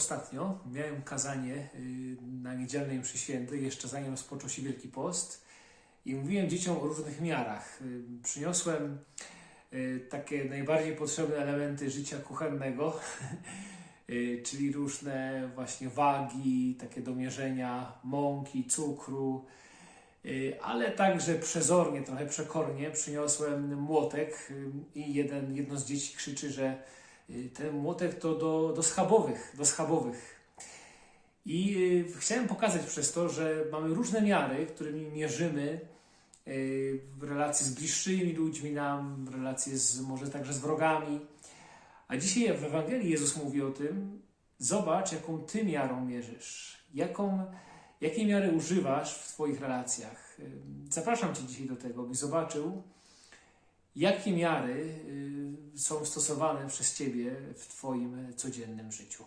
ostatnio. Miałem kazanie y, na niedzielnej mszy świętej, jeszcze zanim rozpoczął się Wielki Post. I mówiłem dzieciom o różnych miarach. Y, Przyniosłem y, takie najbardziej potrzebne elementy życia kuchennego, czyli różne właśnie wagi, takie do mierzenia mąki, cukru, ale także przezornie, trochę przekornie przyniosłem młotek i jeden, jedno z dzieci krzyczy, że ten młotek to do, do schabowych, do schabowych. I y, chciałem pokazać przez to, że mamy różne miary, którymi mierzymy y, w relacji z bliższymi ludźmi nam, w relacji z, może także z wrogami. A dzisiaj w Ewangelii Jezus mówi o tym, zobacz, jaką ty miarą mierzysz, jaką, jakiej miary używasz w twoich relacjach. Y, Zapraszam cię dzisiaj do tego, byś zobaczył, jakie miary y, są stosowane przez ciebie w twoim codziennym życiu.